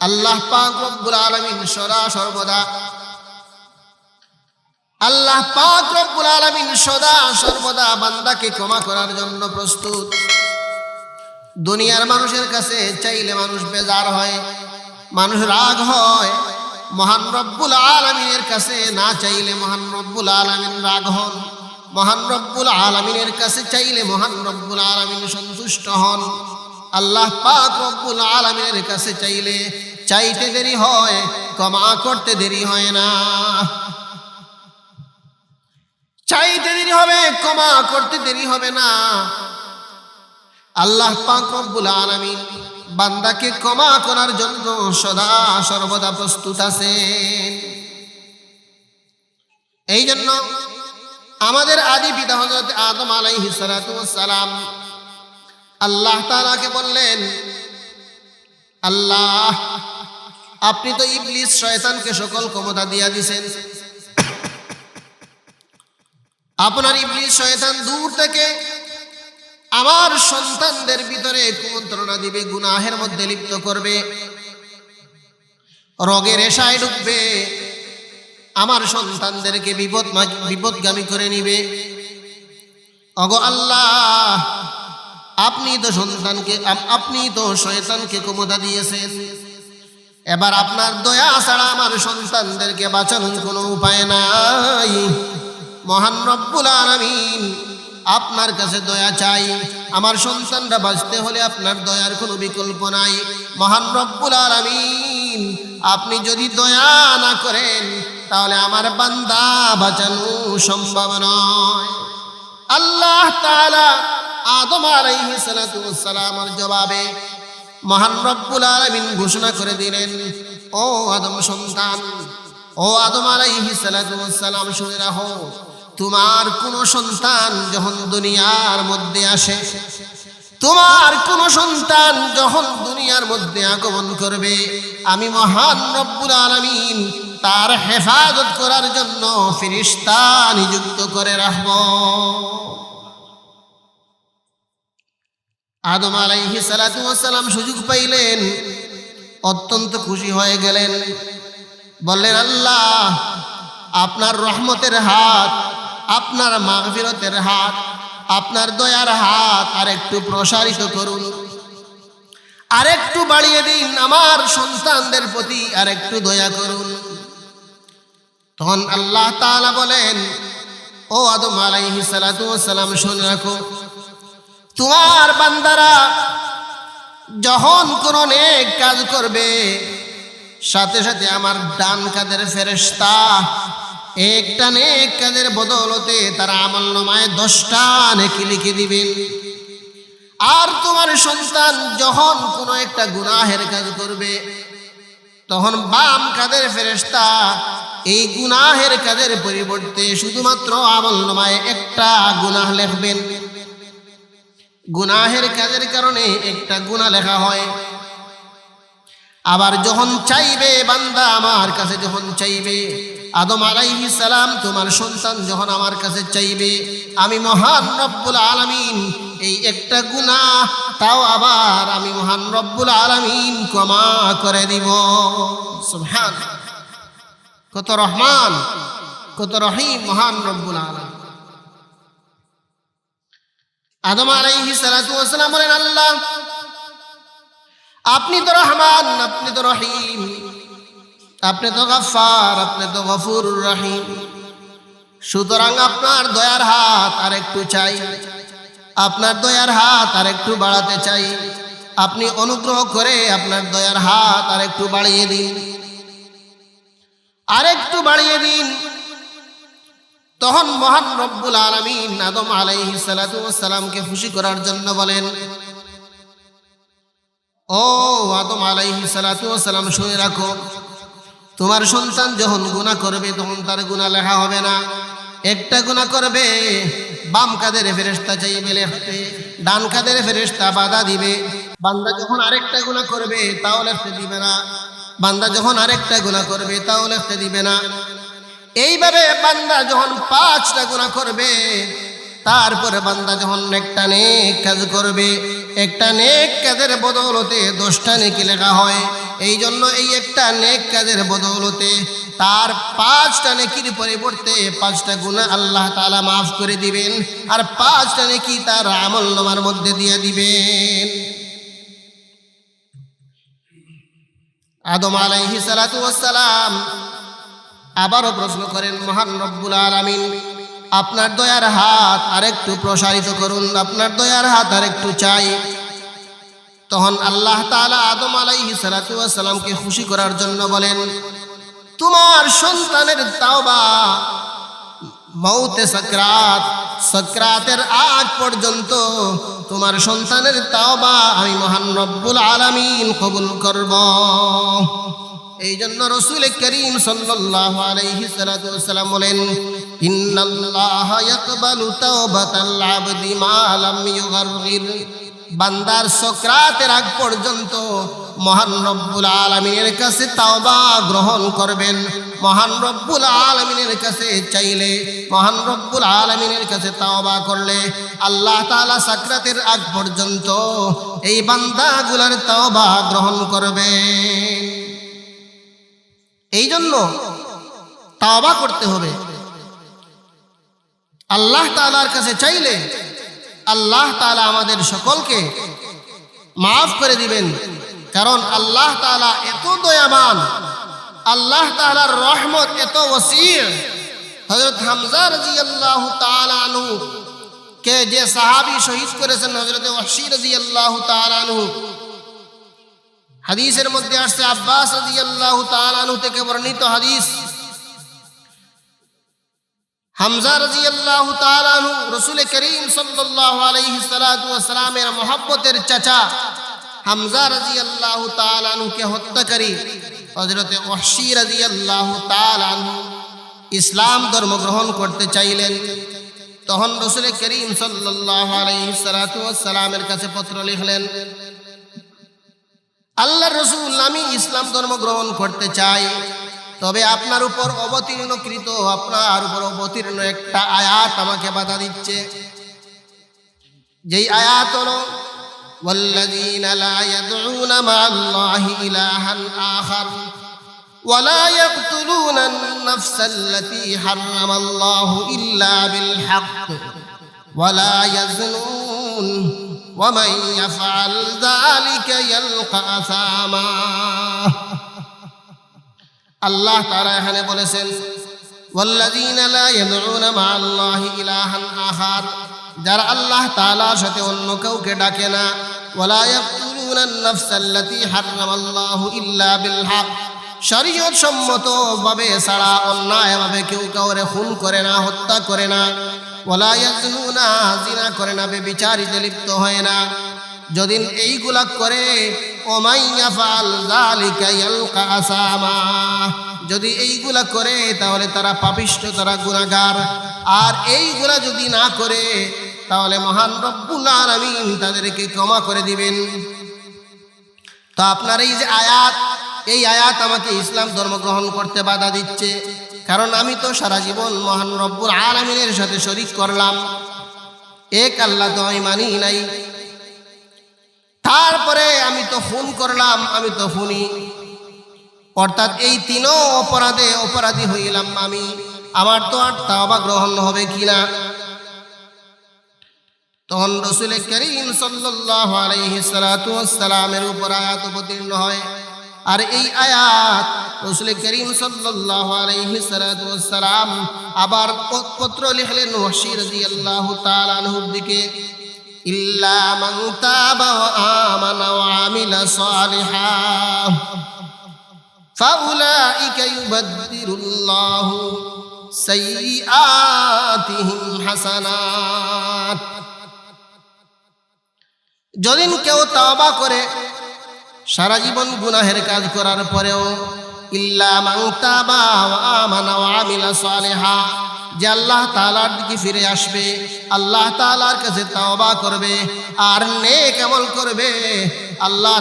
আল্লাহ পাক রব্বুল আলমিন সদা সর্বদা আল্লাহ পাক রব্বুল আলামিন সদা সর্বদা বান্দাকে ক্ষমা করার জন্য প্রস্তুত। দুনিয়ার মানুষের কাছে চাইলে মানুষ বেজার হয়, মানুষ রাগ হয়। মহান রব্বুল আলমিনের কাছে না চাইলে মহান রব্বুল আলমিন রাগ হন। মহান রব্বুল আলমিনের কাছে চাইলে মহান রব্বুল আলমিন সন্তুষ্ট হন। আল্লাহ পাক রব্বুল আলমিনের কাছে চাইলে চাইতে দেরি হয়, ক্ষমা করতে দেরি হয় না। চাইতে দেরি হবে, ক্ষমা করতে দেরি হবে না। আল্লাহ পাক রব্বুল আলামিন বান্দাকে ক্ষমা করার জন্য সদা সর্বদা প্রস্তুত আছেন। এই জন্য আমাদের আদি পিতা হজরত আদম আলাইহিস সালাম আল্লাহ তাআলাকে বললেন, আল্লাহ, আপনি তো ইবলিস শয়তানকে সকল ক্ষমতা দিয়া দিছেন। আপনার ইবলিস শয়তান দূর থেকে আমার সন্তানদের ভিতরে কুমন্ত্রণা দিবে, গুনাহের মধ্যে লিপ্ত করবে। রোগের এসায় ঢুকবে আমার সন্তানদেরকে বিপদ বিপদগামী করে নিবে। অগ আল্লাহ আপনি তো সন্তানকে আপনি তো শয়তানকে ক্ষমতা দিয়েছেন। এবার আপনার দয়া ছাড়া আমার সন্তানদেরকে বাঁচানোর কোনো উপায় নাই। মহান রব্বুল আলামিন আপনার কাছে দয়া চাই। আমার সন্তানরা বাঁচতে হলে আপনার দয়ার কোনো বিকল্প নাই। মহান রব্বুল আলামিন, আপনি যদি দয়া না করেন, তাহলে আমার বান্দা বাঁচানো সম্ভব নয়। আল্লাহ তাআলা আদম আলাইহিস সালাতু ওয়াস সালামের জবাবে মহান রব্বুল আলামিন ঘোষণা করে দিলেন, ও আদম সন্তান, ও আদম আলাইহিস সালাতু ওয়াস শুনে রাখো, তোমার কোন সন্তান যখন দুনিয়ার মধ্যে আসে, তোমার কোন সন্তান যখন দুনিয়ার মধ্যে আগমন করবে, আমি মহান রব্বুল আলামিন তার হেফাজত করার জন্য ফিরিস্তা নিযুক্ত করে রাখব। আদম আলাইহি সালাম সুযোগ পাইলেন। অত্যন্ত খুশি হয়ে গেলেন। বললেন, আল্লাহ, আপনার রহমতের হাত, আপনার মাগফিরতের হাত, আপনার দয়ার হাত আর একটু প্রসারিত করুন। আরেকটু বাড়িয়ে দিন আমার সন্তানদের প্রতি আর একটু দয়া করুন। তখন আল্লাহ তাআলা বলেন, ও আদম আলাইহি সালাম শুনে রাখো তোমার বান্দারা যখন কোনো নেক কাজ করবে, সাথে সাথে আমার ডান কাদের ফেরেস্তা একটা নেক কাজের বদলতে তারা আমল নমায় দশটা নেকি লিখে দিবেন। আর তোমার সন্তান যখন কোনো একটা গুনাহের কাজ করবে, তখন বাম কাদের ফেরেস্তা এই গুনাহের কাজের পরিবর্তে শুধুমাত্র আমল নমায় একটা গুনাহ লিখবেন। গুনাহের কাজের কারণে একটা গুনাহ লেখা হয়। আবার যখন চাইবে বান্দা আমার কাছে যখন চাইবে, আদম আলাইহি সালাম তোমার সন্তান যখন আমার কাছে চাইবে, আমি মহান রব্বুল আলামিন এই একটা গুনাহ, তাও আবার আমি মহান রব্বুল আলামিন ক্ষমা করে দিব। সুবহান কত রহমান, কত রহিম মহান রব্বুল আলামিন। আদম আলাইহি ওয়াসালাম বলেন, আল্লাহ, আপনি তো রহমান, আপনি তো রহিম, আপনি তো গাফার আপনি তো গফুর রহিম। সুতরাং আপনার দয়ার হাত আর একটু চাই, আপনার দয়ার হাত আর একটু বাড়াতে চাই। আপনি অনুগ্রহ করে আপনার দয়ার হাত আর একটু বাড়িয়ে দিন। আর একটু বাড়িয়ে দিন। তখন মহান রব্বুল আলমিন আদম আলাইহি সালামকে খুশি করার জন্য বলেন, ও আদম আলাইহি সালাম শুয়ে রাখো, তোমার সন্তান যখন গুণা করবে, তখন তার গুণা লেখা হবে না। একটা গুণা করবে, বাম কাদের ফেরেস্তা চাইবে লেখতে, ডান কাদের ফেরেস্তা বাধা দিবে। বান্দা যখন আরেকটা গুণা করবে, তাও লেখতে দিবে না। বান্দা যখন আরেকটা গুণা করবে, তাও লেখতে দিবে না। এইভাবে বান্দা যখন পাঁচটা গুণা করবে, তারপরে বান্দা যখন একটা নেক কাজ করবে, একটা নেক কাজের বদৌলতে দশটা নেকি লেখা হয়। এই জন্য এই একটা নেক কাজের বদৌলতে তার পাঁচটা নেকির পরিবর্তে পাঁচটা গুণা আল্লাহ তাআলা মাফ করে দিবেন আর পাঁচটা নেকি তার আমল মধ্যে দিয়ে দিবেন। আদম আলাইহি সালাতু ওয়াসসালাম আবারও প্রশ্ন করেন, মহান রব্বুল আলামিন, আপনার দয়ার হাত আরেকটু প্রসারিত করুন, আপনার দয়ার হাত আরেকটু চাই। তখন আল্লাহ তাআলা আদম আলাইহি সালাতু ওয়াসসালামকে খুশি করার জন্য বলেন, তোমার সন্তানের তাওবা মৌতে সাকরাত, সাকরাতের আগ পর্যন্ত তোমার সন্তানের তাওবা আমি মহান রব্বুল আলামিন কবুল করব। এই জন্য রসুল করিম সাল্লাল্লাহু আলাইহি ওয়াসাল্লাম বলেন বান্দার সক্রাতের আগ পর্যন্ত মহান রব্বুল আলমিনের কাছে তাওবা গ্রহণ করবেন। মহান রব্বুল আলমিনের কাছে চাইলে, মহান রব্বুল আলমিনের কাছে তাওবা করলে আল্লাহ তালা সাকরাতের আগ পর্যন্ত এই বান্দাগুলার তাওবা গ্রহণ করবে এই জন্য তাওবা করতে হবে। আল্লাহ তাআলার কাছে চাইলে আল্লাহ তাআলা আমাদের সকলকে মাফ করে দিবেন। কারণ আল্লাহ তাআলা এত দয়াবান, আল্লাহ তাআলার রহমত এত ওসির হযরত হামজা রাদিয়াল্লাহু তাআলা আনহু কে যে সাহাবী শহীদ করেছেন হযরত ওয়াহশী রাদিয়াল্লাহু তাআলা আনহু হাদিসের মধ্যে আসছে আব্বাস রাদিয়াল্লাহু তাআলা আনহু থেকে বর্ণিত হাদিস হামজা রাদিয়াল্লাহু তাআলা আনহু রাসূল করিম সাল্লাল্লাহু আলাইহি সাল্লাতু ওয়াসালামের মহব্বতের চাচা হামজা রাদিয়াল্লাহু তাআলা আনহুকে হত্যাকারী হযরতে ওয়াহশী রাদিয়াল্লাহু তাআলা আনহু ইসলাম ধর্ম গ্রহণ করতে চাইলেন তখন রসুল করিম সাল্লাল্লাহু আলাইহি সাল্লাতু ওয়াসালামের কাছে পত্র লিখলেন আল্লাহ রসুল আমি ইসলাম ধর্ম গ্রহণ করতে চাই তবে আপনার উপর অবতীর্ণকৃত আপনার উপর অবতীর্ণ একটা আয়াত আমাকে বাধা দিচ্ছে যেই আয়াত হলো والذين لا يدعون مع الله إلها آخر ولا يقتلون النفس التي حرم الله إلا بالحق ولا يزنون ومن يفعل ذلك يلقى أثاما আল্লাহ তারা এখানে বলেছেন ওয়াল্লাযীনা লা ইয়াদউনা মা আল্লাহি ইলাহান আখার যারা আল্লাহ তাআলার সাথে অন্য কাউকে ডাকে না ওয়ালা ইয়াকতুলুনা আন-নাফস আল্লাতী হারামাল্লাহু ইল্লা বিল হক শরীয়ত সম্মত ভাবে ছাড়া অন্যায় ভাবে কেউ কাউরে খুন করে না হত্যা করে না ওয়ালা ইয়াজনুনা, জিনা করে না, বেবিচারিতে লিপ্ত হয় না। যদি এইগুলা করে যদি এইগুলা করে, তাহলে তারা পাপিষ্ট, তারা গুনাহগার আর এইগুলা যদি না করে, তাহলে মহান রব্বুল আলামিন তাদেরকে ক্ষমা করে দিবেন। তো আপনার এই যে আয়াত, এই আয়াত আমাকে ইসলাম ধর্ম গ্রহণ করতে বাধা দিচ্ছে। কারণ আমি তো সারা জীবন মহান রব্বুল আলামিনের সাথে শরিক করলাম। এক আল্লাহ তো আমি মানি নাই। তারপরে আমি তো ফোন করলাম, আমি তো খুনি। অর্থাৎ এই তিনও অপরাধে অপরাধী হইলাম আমি। আমার তো আর তাওবা গ্রহণ হবে কিনা? তখন রসুল করিম সালাতু ওয়াসসালামের উপর আয়াত অবতীর্ণ হয়। আর এই আয়াত রসুল করিম সাল্লাল্লাহু আলাইহি সালাতু ওয়াসসালাম আবার পত্র লিখলেন ওয়াহশী রাদিয়াল্লাহু তাআলা আনহুর দিকে إلا من تاب وآمن وعمل صالحا فأولئك يبدل الله سيئاتهم حسنات যদিন কেউ তাওবা করে সারা জীবন গুনাহের কাজ করার পরেও ইল্লা যে আল্লাহ ফিরে আসবে, আল্লাহ তাআলার কাছে করবে, আর আমল করবে, আল্লাহ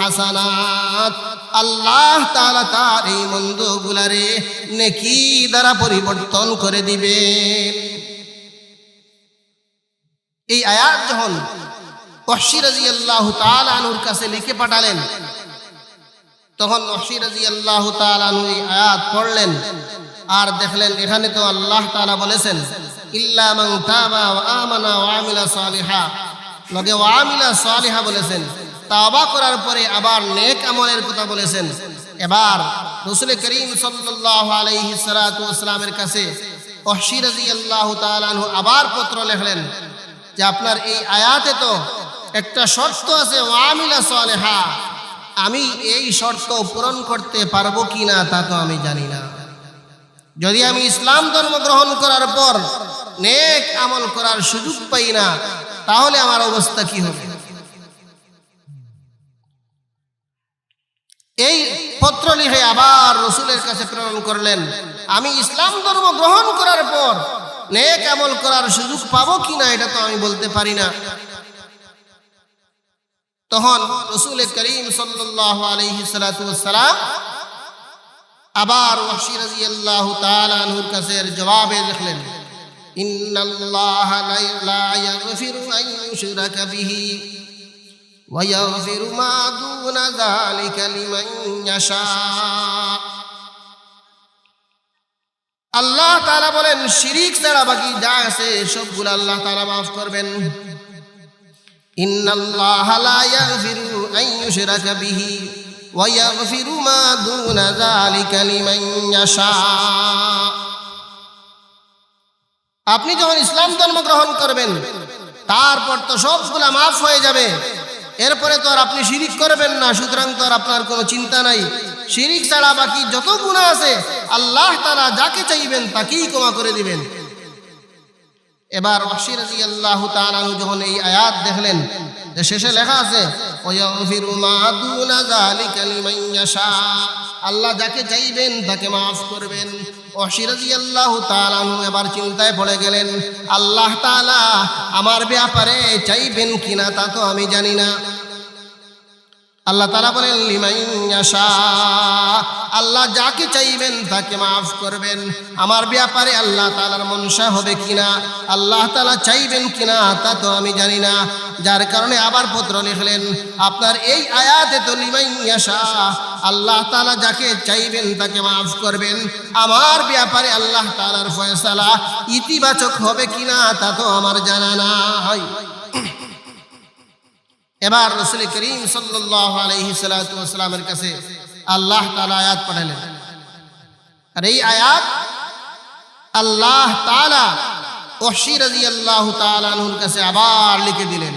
হাসানাত, আল্লাহ তার এই মন্দগুলারে নেকি দ্বারা পরিবর্তন করে দিবেন এই আয়াত যখন ওয়াহশি রাদিয়াল্লাহু তাআলা আনুর কাছে লিখে পাঠালেন, তখন রাদিয়াল্লাহু তাআলা আনহু এই আয়াত পড়লেন আর দেখলেন এখানে তো আল্লাহ তাআলা বলেছেন, ইল্লা তাবা আমানা ওয়া আমিলা সালিহা। লগে ওয়া আমিলা সালিহা বলেছেন, তাওবা করার পরে আবার নেক আমলের কথা বলেছেন। এবার রাসূল করিম সাল্লাল্লাহু আলাইহি সাল্লাতু কাছে ওয়াহশি রাদিয়াল্লাহু তাআলা আনহু আবার পত্র লিখলেন যে আপনার এই আয়াতে তো একটা শর্ত আছে, ওয়ামিলা সালেহা। আমি এই শর্ত পূরণ করতে পারব কি না তা তো আমি জানি না। যদি আমি ইসলাম ধর্ম গ্রহণ করার পর নেক আমল করার সুযোগ পাই না, তাহলে আমার অবস্থা কি হবে? এই পত্র লিখে আবার রসুলের কাছে প্রেরণ করলেন, আমি ইসলাম ধর্ম গ্রহণ করার পর নেক আমল করার সুযোগ পাবো কিনা এটা তো আমি বলতে পারি না তখন রসুল করিম সাল্লাল্লাহু আলাইহি সাল্লাতু ওয়াসসালাম আবার ওয়াহশি রাদিয়াল্লাহু তাআলা আনহুর কাছে এর জবাবে লিখলেন ইন্নাল্লাহ লা ইয়াগফিরু আন ইউশরাকা বিহি ويغفر ما دون ذلك لمن يشاء আল্লাহ তারা বলেন, শিরিক ছাড়া বাকি যা আছে সবগুলো আল্লাহ তারা মাফ করবেন। ইন্নাল্লাহা লা ইয়াগফিরু আন ইউশরাকা বিহি ওয়া ইয়াগফিরু মা দুনা যালিকা লিমান ইয়াশা। আপনি যখন ইসলাম ধর্ম গ্রহণ করবেন, তারপর তো সবগুলা মাফ হয়ে যাবে। এরপরে তো আর আপনি শিরিক করবেন না, সুতরাং তো আর আপনার কোনো চিন্তা নাই। শিরিক ছাড়া বাকি যত গুণা আছে, আল্লাহ তারা যাকে চাইবেন তাকেই ক্ষমা করে দিবেন। এবার ওয়াসির আল্লাহ তাআলা যখন এই আয়াত দেখলেন, শেষে লেখা আছে আল্লাহ যাকে চাইবেন তাকে মাফ করবেন। আল্লাহ এবার চিন্তায় পড়ে গেলেন, আল্লাহ তাআলা আমার ব্যাপারে চাইবেন কিনা তা তো আমি জানি না। আল্লাহ তালা বলেন লিমাইয়াশা আল্লাহ যাকে চাইবেন তাকে মাফ করবেন। আমার ব্যাপারে আল্লাহ তালার মনসা হবে কিনা, আল্লাহ তালা চাইবেন কিনা তা তো আমি জানি না। যার কারণে আবার পত্র লিখলেন, আপনার এই আয়াতে তো আল্লাহ তালা যাকে চাইবেন তাকে মাফ করবেন। আমার ব্যাপারে আল্লাহ তালার ফয়সালা ইতিবাচক হবে কিনা তা তো আমার জানা নাই। এবার রসুল করিম সাল্লাহ কাছে আল্লাহ তালা আয়াত পাঠালেন। আর এই আয়াত আল্লাহ তালা ওশি রাজি আল্লাহ তালানুর কাছে আবার লিখে দিলেন।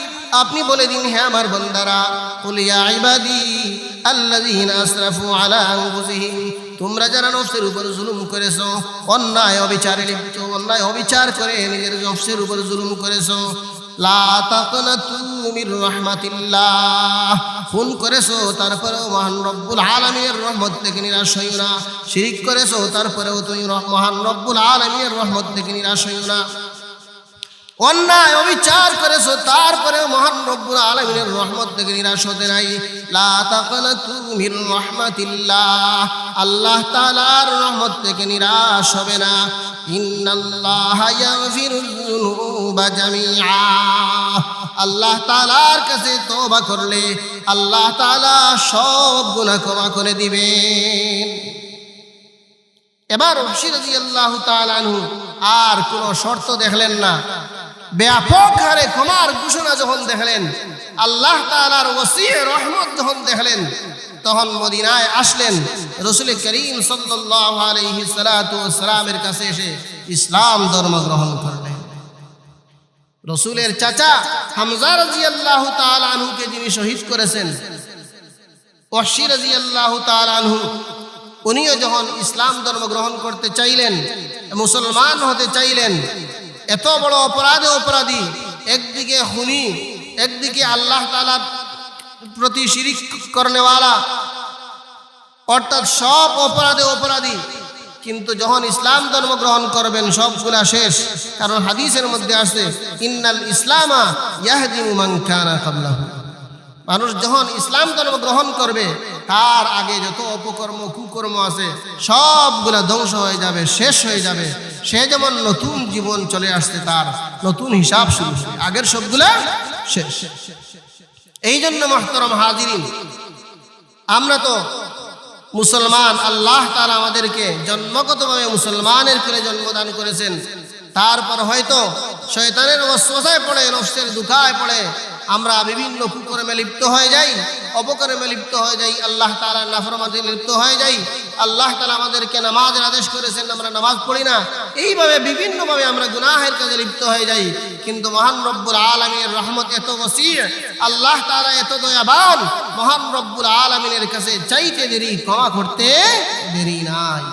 আপনি বলে দিন, হে আমার বন্দারা কুলিয়া ইবাদি আল্লাযীনা আসরাফু আলা আনফুসিহিম তোমরা যারা নফসের উপর জুলুম করেছ, অন্যায় অবিচারে লিপ্ত, অন্যায় অবিচার করে নিজের নফসের উপর জুলুম করেছ খুন করেছ, তারপরেও মহান রব্বুল আলামিনের রহমত থেকে নিরাশ হইও না। শিরিক করেছ, তারপরেও তুমি মহান রব্বুল আলামিনের রহমত থেকে নিরাশ হইও না। অন্যায় অবিচার করেছ, তারপরে মহান রব্বুল আলমিনের রহমত থেকে নিরাশ হতে নাই। তাকনাতু আল্লাহ তালার রহমত থেকে নিরাশ হবে না। আল্লাহ তালার কাছে তওবা করলে আল্লাহ তাআলা সব গুনাহ ক্ষমা করে দিবেন। এবার রাজি আল্লাহ তাআলা আনহু, আর কোনো শর্ত দেখলেন না। ব্যাপক হারে ক্ষমার ঘোষণা যখন দেখলেন, আল্লাহ তাআলার ওসি রহমত যখন দেখলেন, তখন মদিনায় আসলেন, রসুল করিম ওয়াসসালামের কাছে এসে ইসলাম ধর্ম গ্রহণ করলেন। রসুলের চাচা হামজা রাদিয়াল্লাহু তাআলা আনহুকে যিনি শহীদ করেছেন ওয়াহশি রাদিয়াল্লাহু তাআলা আনহু, উনিও যখন ইসলাম ধর্ম গ্রহণ করতে চাইলেন, মুসলমান হতে চাইলেন এত বড় অপরাধে অপরাধী। একদিকে খুনি, একদিকে আল্লাহ তাআলার প্রতি শিরিক করনেওয়ালা। অর্থাৎ সব অপরাধে অপরাধী। কিন্তু যখন ইসলাম ধর্ম গ্রহণ করবেন সবগুলা শেষ। কারণ হাদিসের মধ্যে আসছে, ইন্নাল ইসলামা ইয়াহদিমু মান কানা ক্বাবলাহু মানুষ যখন ইসলাম ধর্ম গ্রহণ করবে, তার আগে যত অপকর্ম, কুকর্ম আছে সবগুলা ধ্বংস হয়ে যাবে, শেষ হয়ে যাবে। সে যেমন নতুন জীবন চলে আসছে, তার নতুন হিসাব শুরু আগের সবগুলা শেষ। এই জন্য মহতরম হাজিরিন, আমরা তো মুসলমান, আল্লাহ তারা আমাদেরকে জন্মগতভাবে মুসলমানের করে জন্মদান করেছেন। তারপর হয়তো শয়তানের ওসওয়াসায় পড়ে, নফসের দুঃখায় পড়ে, আমরা বিভিন্ন কুকর্মে লিপ্ত হয়ে যাই। অপকর্মে লিপ্ত হয়ে যাই, আল্লাহ তালা নাফরমাতে লিপ্ত হয়ে যাই, আল্লাহ তালা আমাদেরকে নামাজের আদেশ করেছেন, আমরা নামাজ পড়ি না। এইভাবে বিভিন্নভাবে আমরা গুনাহের কাজে লিপ্ত হয়ে যাই। কিন্তু মহান রব্বুল আলমীর রহমত এত বসি আল্লাহ তারা এত দয়াবান, মহান রব্বুল আলমিনের কাছে চাইতে দেরি, ক্ষমা করতে দেরি নাই।